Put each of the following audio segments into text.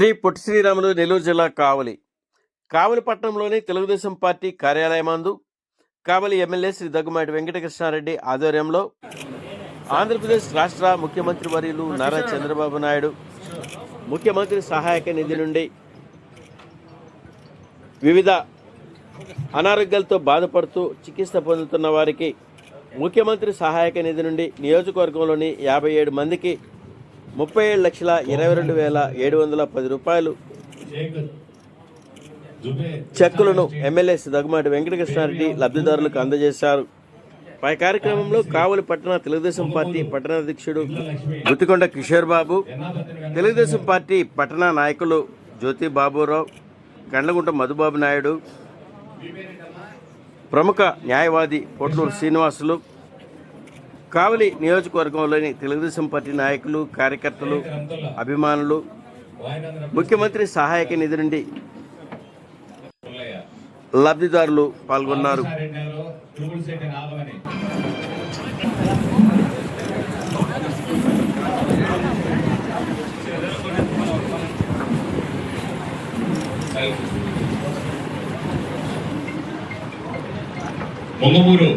శ్రీ పొట్టి శ్రీరాములు నెల్లూరు జిల్లా కావలి. కావలి పట్టణంలోని తెలుగుదేశం పార్టీ కార్యాలయమందు కావలి ఎమ్మెల్యే శ్రీ దగ్గుమాటి వెంకటకృష్ణారెడ్డి ఆధ్వర్యంలో ఆంధ్రప్రదేశ్ రాష్ట్ర ముఖ్యమంత్రి వర్యులు నారా చంద్రబాబు నాయుడు ముఖ్యమంత్రి సహాయక నిధి నుండి వివిధ అనారోగ్యాలతో బాధపడుతూ చికిత్స పొందుతున్న వారికి ముఖ్యమంత్రి సహాయక నిధి నుండి నియోజకవర్గంలోని యాభై ఏడు మందికి ముప్పై ఏడు లక్షల ఇరవై రెండు వేల ఏడు వందల పది రూపాయలు చెక్కులను ఎమ్మెల్యే దగ్గుమాటి వెంకటకృష్ణారెడ్డి లబ్ధిదారులకు అందజేశారు. పై కార్యక్రమంలో కావలి పట్టణ తెలుగుదేశం పార్టీ పట్టణాధ్యక్షుడు గుత్తికొండ కిషోర్ బాబు తెలుగుదేశం పార్టీ పట్టణ నాయకులు జ్యోతి బాబురావు కండ్లగుంట మధుబాబు నాయుడు ప్రముఖ న్యాయవాది పొట్లూరు శ్రీనివాసులు కావలి నియోజకవర్గంలోని తెలుగుదేశం పార్టీ నాయకులు కార్యకర్తలు అభిమానులు ముఖ్యమంత్రి సహాయక నిధి నుండి లబ్ధిదారులు పాల్గొన్నారు. ముంగమూరు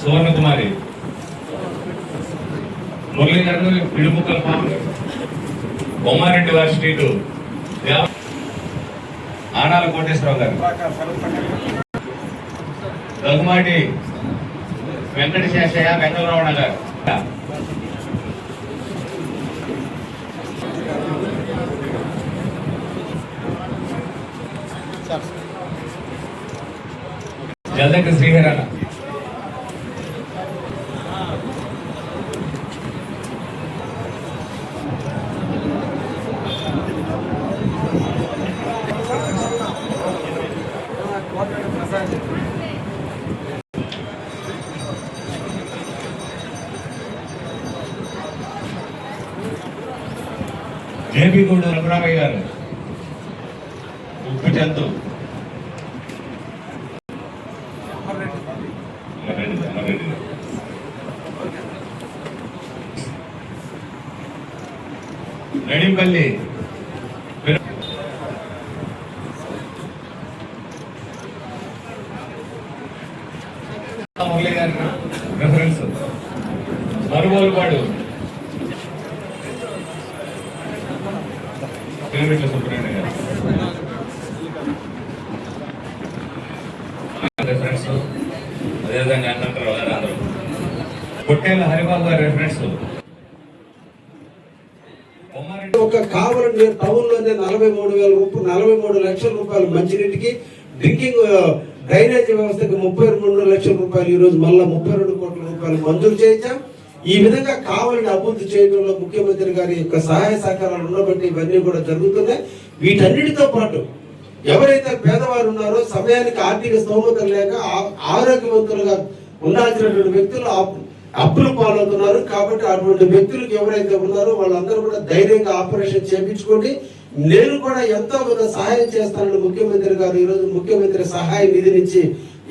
సువర్ణకుమారి. గారు ఇడుముక్కల పాము. బొమ్మారెడ్డి వారి స్ట్రీట్. ఆనాల కోటేశ్వరరావు గారు. దగ్గుమాటి వెంకట శేషయ్య వెంకటరమణ గారు. జలదక శ్రీహరణ. జేబీ రఘురామయ్య గారు. ఉప్పు చందు. మర్రెడ్డి, నడింపల్లి. మురళి గారి. రెఫరెన్స్ మరువోలుపాడు. కిలోమీటర్ల సుబ్రహ్మణ్య గారు రెఫరెన్స్ అదేవిధంగా అనంతరావు గారు అందరూ. పొట్టేళ్ళ హరిబాబు గారి రెఫరెన్స్ ఒక కావలి టౌన్లోనే నలభై మూడు వేల రూపాయలు నలభై మూడు లక్షల రూపాయలు మంచినీటికి డ్రింకింగ్ డ్రైనేజ్ వ్యవస్థకి ముప్పై రెండు లక్షల రూపాయలు ఈ రోజు మళ్ళా ముప్పై రెండు కోట్ల రూపాయలు మంజూరు చేయించాం. ఈ విధంగా కావాలని అభివృద్ధి చేయడంలో ముఖ్యమంత్రి గారి యొక్క సహాయ సహకారాలు ఉండబట్టి ఇవన్నీ కూడా జరుగుతున్నాయి. వీటన్నిటితో పాటు ఎవరైతే పేదవారు ఉన్నారో సమయానికి ఆర్థిక స్తోమత లేక ఆ- ఆరోగ్యవంతులుగా ఉండాల్సినటువంటి వ్యక్తులు అప్- అప్పులు పాలవుతున్నారు. కాబట్టి అటువంటి వ్యక్తులకు ఎవరైతే ఉన్నారో వాళ్ళందరూ కూడా ధైర్యంగా ఆపరేషన్ చేయించుకోండి నేను కూడా ఎంతో కొంత సహాయం చేస్తానని ముఖ్యమంత్రి గారు ఈరోజు ముఖ్యమంత్రి సహాయ నిధినిచ్చి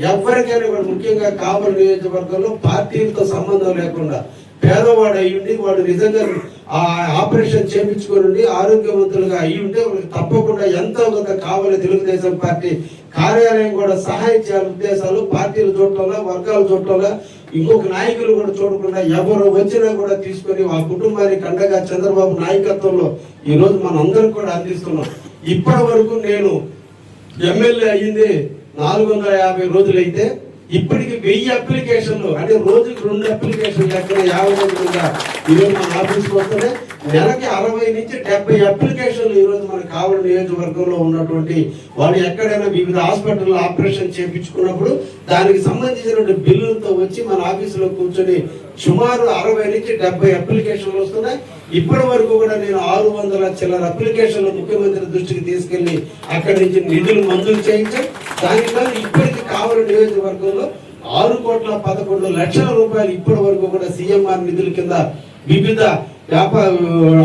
ఎవరికైనా కూడా ముఖ్యంగా కావలి నియోజకవర్గంలో పార్టీలతో సంబంధం లేకుండా పేదవాడు అయ్యుండి వాడు నిజంగా ఆ ఆపరేషన్ చేయించుకొని ఆరోగ్యవంతులుగా అయ్యుంటే ఉంటే వాళ్ళకి తప్పకుండా ఎంతో కొంత కావాలి తెలుగుదేశం పార్టీ కార్యాలయం కూడా సహాయం చేయాలి ఉద్దేశాలు పార్టీలు చూడటంలో వర్గాలు చూడటంలో ఇంకొక నాయకులు కూడా చూడకుండా ఎవరు వచ్చినా కూడా తీసుకొని ఆ కుటుంబానికి అండగా చంద్రబాబు నాయకత్వంలో ఈరోజు మనం అందరం కూడా అందిస్తున్నాం. ఇప్పటి వరకు నేను ఎమ్మెల్యే అయ్యింది నాలుగు వందల యాభై రోజులైతే ఇప్పటికి వెయ్యి అప్లికేషన్లు అంటే రోజుకి రెండు అప్లికేషన్లు లెక్కన యాభై మంది ఈరోజు మన ఆఫీస్కి వస్తేనే నెలకి అరవై నుంచి డెబ్బై అప్లికేషన్లు ఈరోజు మన కావలి నియోజకవర్గంలో ఉన్నటువంటి వాళ్ళు ఎక్కడైనా వివిధ హాస్పిటల్లో ఆపరేషన్ చేయించుకున్నప్పుడు దానికి సంబంధించినటువంటి బిల్లులతో వచ్చి మన ఆఫీసులో కూర్చొని సుమారు అరవై నుంచి డెబ్బై అప్లికేషన్లు వస్తున్నాయి. ఇప్పటి వరకు కూడా నేను ఆరు వందల చిల్లర అప్లికేషన్లు ముఖ్యమంత్రి దృష్టికి తీసుకెళ్ళి అక్కడి నుంచి నిధులు మంజూరు చేయించాం. దానిలో ఇప్పటికి కావలి నియోజకవర్గంలో ఆరు కోట్ల పదకొండు లక్షల రూపాయలు ఇప్పటి వరకు కూడా సీఎంఆర్ నిధుల కింద వివిధ వ్యాపార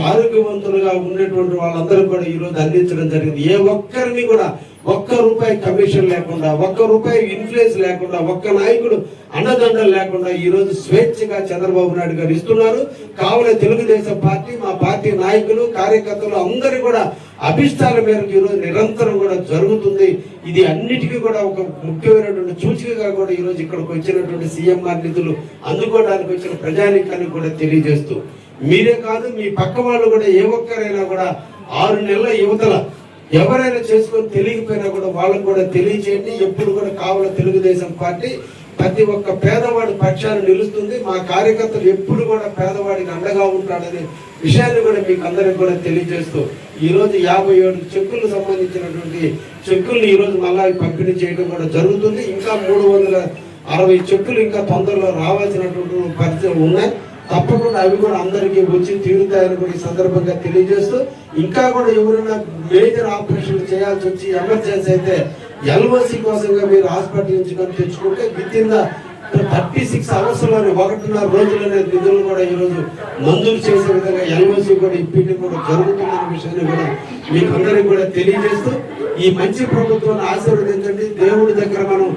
ఆరోగ్యవంతులుగా ఉండేటువంటి వాళ్ళందరూ కూడా ఈ రోజు అందించడం జరిగింది. ఏ ఒక్కరిని కూడా ఒక్క రూపాయి కమిషన్ లేకుండా ఒక్క రూపాయి ఇన్ఫ్లుయెన్స్ లేకుండా ఒక్క నాయకుడు అన్నదండలు లేకుండా ఈ రోజు స్వేచ్ఛగా చంద్రబాబు నాయుడు గారు ఇస్తున్నారు. కావున తెలుగుదేశం పార్టీ మా పార్టీ నాయకులు కార్యకర్తలు అందరూ కూడా అభిష్టాల మేరకు ఈ రోజు నిరంతరం కూడా జరుగుతుంది. ఇది అన్నిటికీ కూడా ఒక ముఖ్యమైనటువంటి సూచికగా కూడా ఈరోజు ఇక్కడికి వచ్చినటువంటి సీఎంఆర్ నిధులు అందుకోవడానికి వచ్చిన ప్రజానికానికి కూడా తెలియజేస్తూ. మీరే కాదు మీ పక్క వాళ్ళు కూడా ఏ ఒక్కరైనా కూడా ఆరు నెలల యువతల ఎవరైనా చేసుకొని తెలియకపోయినా కూడా వాళ్ళకు కూడా తెలియచేయండి ఎప్పుడు కూడా కావాల తెలుగుదేశం పార్టీ ప్రతి ఒక్క పేదవాడి పక్షాన్ని నిలుస్తుంది. మా కార్యకర్తలు ఎప్పుడు కూడా పేదవాడికి అండగా ఉంటాడనే విషయాన్ని కూడా మీకు అందరికి కూడా తెలియజేస్తూ ఈరోజు యాభై ఏడు చెక్కులు సంబంధించినటువంటి చెక్కుల్ని ఈరోజు రోజు మళ్ళా పంపిణీ చేయడం కూడా జరుగుతుంది. ఇంకా మూడు వందల అరవై చెక్కులు ఇంకా తొందరలో రావాల్సినటువంటి పరిస్థితులు ఉన్నాయి. తప్పకుండా అవి కూడా అందరికీ వచ్చి తీరుతాయని కూడా ఈ సందర్భంగా తెలియజేస్తూ ఇంకా కూడా ఎవరైనా మేజర్ ఆపరేషన్ చేయాల్సి వచ్చి ఎమర్జెన్సీ అయితే ఎల్ఓసి కోసంగా మీరు హాస్పిటల్ నుంచి కానీ తెచ్చుకుంటే విత్ ఇన్ థర్టీ సిక్స్ అవర్స్లోనే ఒకటిన్నర రోజులనే నిధులు కూడా ఈ రోజు మంజూరు చేసే విధంగా ఎల్ఓసి కూడా ఇప్పటి కూడా జరుగుతుందనే విషయాన్ని కూడా మీకు అందరికీ కూడా తెలియజేస్తూ ఈ మంచి ప్రభుత్వాన్ని ఆశీర్వదించండి. దేవుడి దగ్గర మనం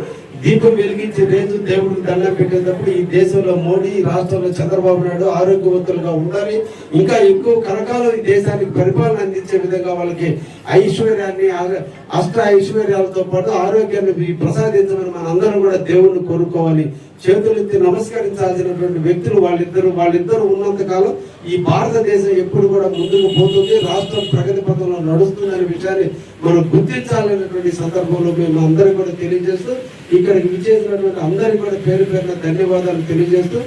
దీపం వెలిగించే రేజు దేవుడికి దండం పెట్టేటప్పుడు ఈ దేశంలో మోడీ రాష్ట్రంలో చంద్రబాబు నాయుడు ఆరోగ్యవంతులుగా ఉండాలి. ఇంకా ఎక్కువ కనకాలం ఈ దేశానికి పరిపాలన అందించే విధంగా వాళ్ళకి ఐశ్వర్యాన్ని అష్ట ఐశ్వర్యాలతో పాటు ఆరోగ్యాన్ని ప్రసాదించమని మన అందరం కూడా దేవుణ్ణి కోరుకోవాలి. చేతులెత్తి నమస్కరించాల్సినటువంటి వ్యక్తులు వాళ్ళిద్దరు వాళ్ళిద్దరు ఉన్నంత కాలం ఈ భారతదేశం ఎప్పుడు కూడా ముందుకు పోతుంది. రాష్ట్రం ప్రగతి పథంలో నడుస్తుందనే విషయాన్ని మనం గుర్తించాలనేటువంటి సందర్భంలో మేము అందరికీ కూడా తెలియజేస్తూ ఇక్కడికి విచ్చేసినటువంటి అందరికీ కూడా పేరు పేరున ధన్యవాదాలు తెలియజేస్తూ